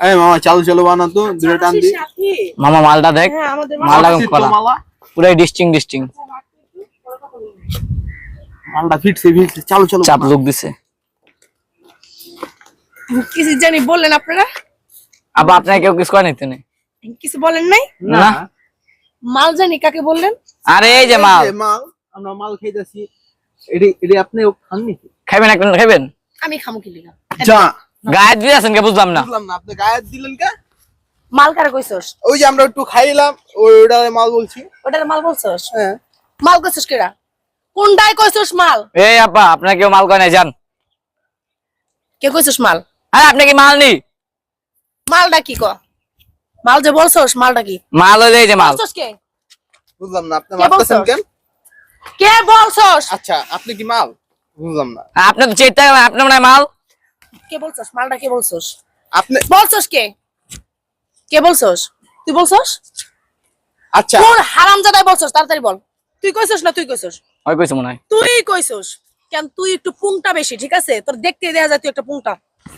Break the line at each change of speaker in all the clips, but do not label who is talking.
এই মামা চালু চালু বানা তো দুটো টান দি।
মামা মালটা দেখ।
হ্যাঁ
মালটা পুরাই ডিস্টিং ডিস্টিং।
মালটা ফিটছে ফিটছে। চালু চালু
চাপ লোক দিছে।
কিছু জানি বললেন আপনারা?
আবার আপনার কেউ কিছু করে নিতে নেই?
কিছু বলেন নাই?
না।
মাল জানি কাকে বললেন?
আরে এই যে মাল।
মাল আমরা মাল খাইতেছি। এটি এটি আপনি খাননি
খাইবেন একটা খাইবেন?
আমি খামু কি লিগা?
যা।
গায়ে দিয়ে আছেন কে বুঝলাম না।
বুঝলাম না আপনি গায়ে দিলেন কে?
মাল কারে কইছস?
ওই যে আমরা একটু খাইলাম ওই ওটা মাল বলছি।
ওটার মাল বলছস?
হ্যাঁ।
মাল কইছস কেডা? কোনটাই কইছস মাল?
এই আপা আপনার কেউ মাল করে নাই যান।
কে কইছস মাল?
আরে আপনি কি মাল নি?
মালটা কি ক? মাল যে বলছস মালটা কি?
মাল হইলে যে মাল।
বলছস কে?
বুঝলাম না আপনি মারতেছেন কেন?
কে বলছস?
আচ্ছা আপনি কি মাল? বুঝলাম না।
আপনি তো করেন আপনার মনে মাল?
কে বলছস? মালটা কে বলছস?
আপনি
বলছস কে? কে বলছস? তুই বলছস?
আচ্ছা।
কোন হারামজাদাই বলছস তাড়াতাড়ি বল। তুই কইছস না তুই কইছস?
ওই কইছে মনে হয়।
তুই কইছস। কেন তুই একটু পুংটা বেশি ঠিক আছে? তোর দেখতে দেয়া যায় তুই একটা পুংটা।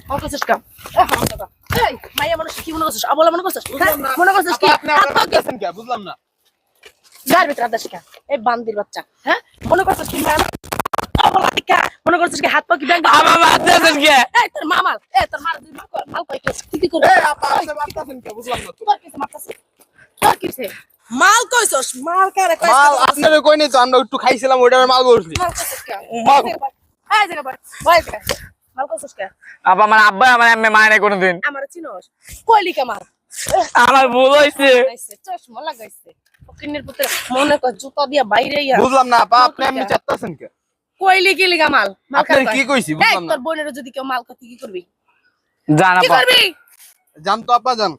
আমার কইছস এ হারামজাদা। এই মাইয়া মানুষ কি মনে করছস? আবলা মনে করছস? হ্যাঁ? মনে করছস কি?
কে বুঝলাম না।
গার ভিতরে আদাস কে এই বান্দির বাচ্চা হ্যাঁ? মনে করছস কি? কি হাত পা কি ব্যাংক
আমার মারতেছেন কে?
এই তোর মামাল এ তোর মার তুই মাল কই- মাল কই কি কি করে
এই আপা আপনি মারতেছেন কে? বুঝলাম না তো।
তোর কিছু মারতাছিস তোর কিসে মাল কইছস? মাল কারে কইছস?
মাল আপনারে কই নাই তো? আমরা একটু খাইছিলাম ওইটার মাল বলছি
মাল কইছস কে?
মাল।
এই বল বল মাল কইছস কে?
আপা মানে আব্বা আমার এমনি মায় নাই কোনোদিন।
আমার চিনোস? কইলি কে মাল?
আমার ভুল
লাগাইছে চশমা লাগাইছে। ফকিনের পুত্র মনে কর জুতা দিয়া বাইরে ইয়া।
বুঝলাম না আপা আপনি
কইটা।
কে?
কইলি কি লিগা মাল? মাল
কি? কইছি বুঝলাম না।
তোর বোনের যদি কেউ মাল কি করবি?
জান
কি
আপা।
করবি?
জান তো আপা জান।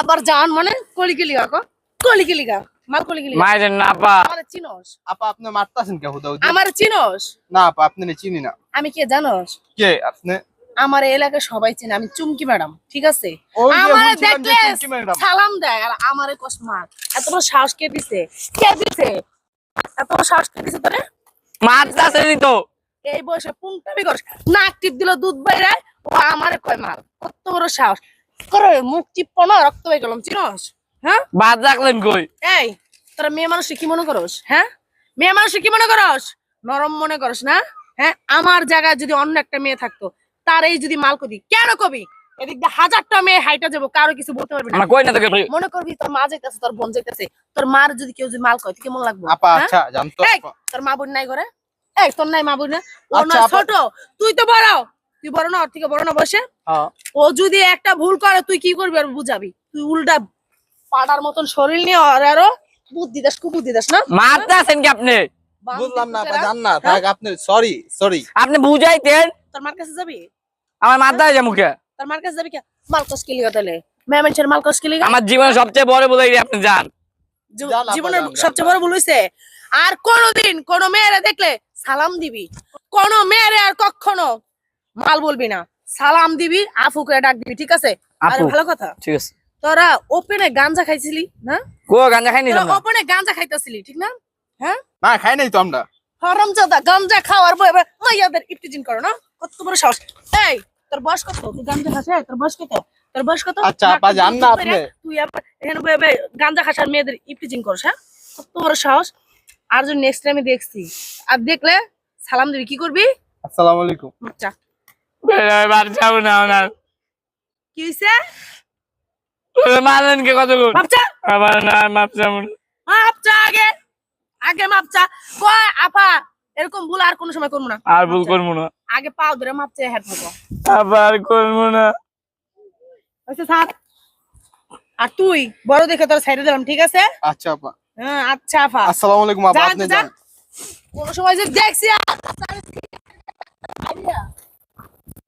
আবার জান মানে কইলি কি লিগা কো? কইলি কি লিগা? মাল কইলি কি লিগা?
না আপা।
আমার চিনোস।
আপা আপনি মারতাছেন কে হুদা হুদি?
আমার চিনোস?
না আপা আপনি নে চিনি না।
আমি কে জানোস?
কে আপনি?
আমার এলাকায় সবাই চেনে আমি চুমকি ম্যাডাম ঠিক আছে? আমারে দেখলে সালাম দেয় আর আমারে কস মার। এত বড় সাহস কে দিছে? কে দিছে? এত বড় সাহস কে দিছে তোরে?
মারতেছেনই তো।
এই বয়সে পুংটামি করস নাক টিপ দিল দুধ বাইরে ও আমারে কয় মার কত বড় সাহস। করে মুখ চিপ্পনো রক্ত হয়ে গেলাম চিনস? হ্যাঁ?
বাদ রাখলেন কই?
এই তোরা মেয়ে মানুষ কি মনে করস হ্যাঁ? মেয়ে মানুষ কি মনে করস? নরম মনে করস না? হ্যাঁ? আমার জায়গায় যদি অন্য একটা মেয়ে থাকতো তার এই যদি মাল কবি কেন কবি? এদিক দিয়ে হাজারটা মেয়ে হাইটা যাব কারও কিছু বলতে পারবি না।
কই না তোকে
মনে করবি তোর মা যাইতেছে তোর বোন যাইতেছে তোর মার যদি কেউ যদি মাল কয় তুই কেমন লাগবে?
আপা
হ্যাঁ?
আচ্ছা জান তো।
তোর মা বোন নাই ঘরে? এই তোর নাই মা বোন? না? ও
আচ্ছা,
না ছোট তুই তো বড়। তুই বড় না ওর থেকে বড় না বসে।
হ্যাঁ।
ও যদি একটা ভুল করে তুই কি করবি আর বুঝাবি? তুই উল্টা পাড়ার মতন শরীর নিয়ে আর আরও বুদ্ধি দাস কুবুদ্ধি দাস না?
মারতেছেন কি আপনি?
বুঝলাম না আপা জান না
হ্যাঁ?
থাক আপনি সরি সরি
আপনি বুঝাইতেন।
তোর মার কাছে যাবি?
আমার মাথায় যে মুখে।
তোর মার কাছে যাবি কে? মালকস কি লিগা তাহলে। মেয়ে মানুষের মালকস কি লিগা
আমার জীবনে সবচেয়ে বড় বলে আপনি যান।
জান
জীবনের সবচেয়ে বড় ভুল হইছে আর কোনোদিন কোন মেয়েরে দেখলে সালাম দিবি। কোন মেয়েরে আর কখনো মাল বলবি না। সালাম দিবি আফু করে ডাক দিবি ঠিক আছে? আর ভালো কথা।
ঠিক আছে।
তোরা ওপেনে গাঞ্জা খাইছিলি না?
কো গাঞ্জা খাইনি
তোরা ওপেনে গাঞ্জা খাইতেছিলি ঠিক না? হ্যাঁ?
না খাই নাই তো আমরা।
হরমজাদা গাঞ্জা খাওয়ার বই এবার মাইয়াদের ইফতিজিন করো না? কত বড় সাহস। এই তোর বয়স কত? তুই গাঞ্জা খাস? তোর বয়স কত? তোর বয়স কত?
আচ্ছা, আপা, জান না আপনি।
তুই এখানে গাঞ্জা খাস আর মেয়েদের হ্যাঁ? কত সাহস। আর যদি নেক্সট টাইমে দেখছি। আর দেখলে সালাম দিবি কি করবি?
আসসালামু আলাইকুম।
আচ্ছা।
বার যাব না না
কি হইছে?
মারলেন কে কত গুণ
মাপচা
আবার না মাপ যাব
মাপচা আগে। আগে মাপচা কয় আপা? এরকম ভুল আর কোনো সময় করব না।
আর ভুল করব না।
আগে পাও ধরে মাপচা হেড থাকো
আবার করব না।
আচ্ছা স্যার আর তুই বড় দেখে তোর সাইডে দিলাম ঠিক আছে?
আচ্ছা আপা।
হ্যাঁ আচ্ছা আপা।
আসসালামু আলাইকুম আপা আপনি যান।
কোন সময় যে দেখছি আর-